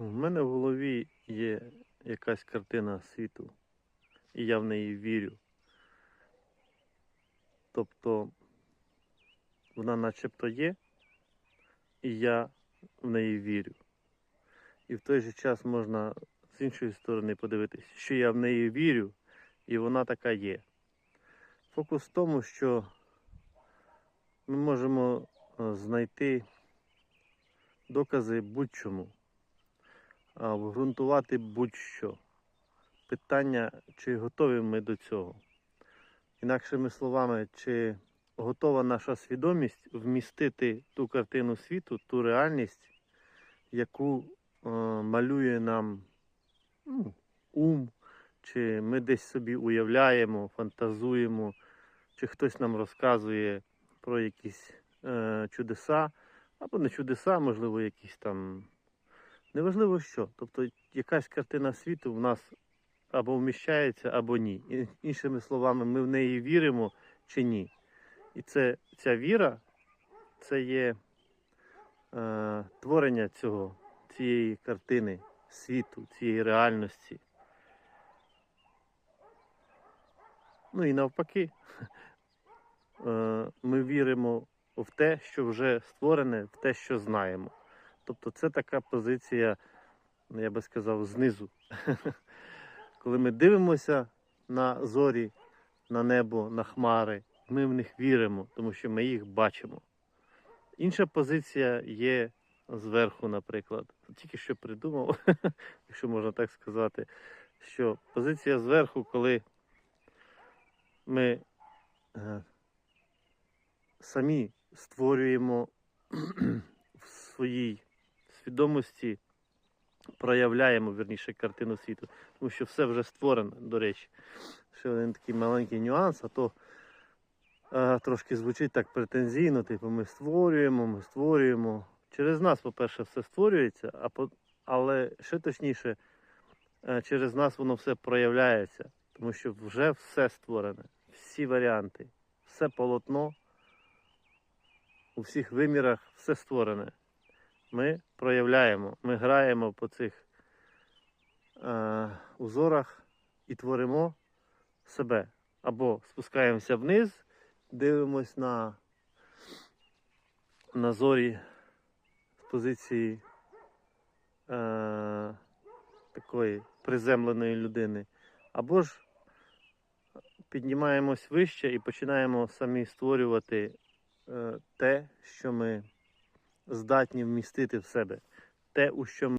У мене в голові є якась картина світу, і я в неї вірю. Тобто вона начебто є, і я в неї вірю. І в той же час можна з іншої сторони подивитися, що я в неї вірю, і вона така є. Фокус в тому, що ми можемо е, знайти докази будь-чому, а обґрунтувати будь-що. Питання, чи готові ми до цього. Інакшими словами, чи готова наша свідомість вмістити ту картину світу, ту реальність, яку е, малює нам ну, ум, чи ми десь собі уявляємо, фантазуємо, чи хтось нам розказує про якісь е, чудеса, або не чудеса, можливо, якісь там. Неважливо що. Тобто якась картина світу в нас або вміщається, або ні. Іншими словами, ми в неї віримо чи ні. І це, ця віра це є е, творення цього, цієї картини світу, цієї реальності. Ну і навпаки, е, ми віримо в те, що вже створене, в те, що знаємо. Тобто це така позиція, ну, я би сказав, знизу. Коли ми дивимося на зорі, на небо, на хмари, ми в них віримо, тому що ми їх бачимо. Інша позиція є зверху, наприклад. Тільки що придумав, якщо можна так сказати, що позиція зверху, коли ми е, самі створюємо в своїй свідомості, проявляємо верніше картину світу, тому що все вже створено, до речі. Ще один такий маленький нюанс, а то е, трошки звучить так претензійно, типу ми створюємо, ми створюємо. Через нас, по-перше, все створюється, а по... але ще точніше, е, через нас воно все проявляється, тому що вже все створене, всі варіанти, все полотно у всіх вимірах все створене. Ми проявляємо, ми граємо по цих е, узорах і творимо себе. Або спускаємося вниз, дивимось на, на зорі з позиції е, такої приземленої людини. Або ж піднімаємось вище і починаємо самі створювати е, те, що ми здатні вмістити в себе, те, у що ми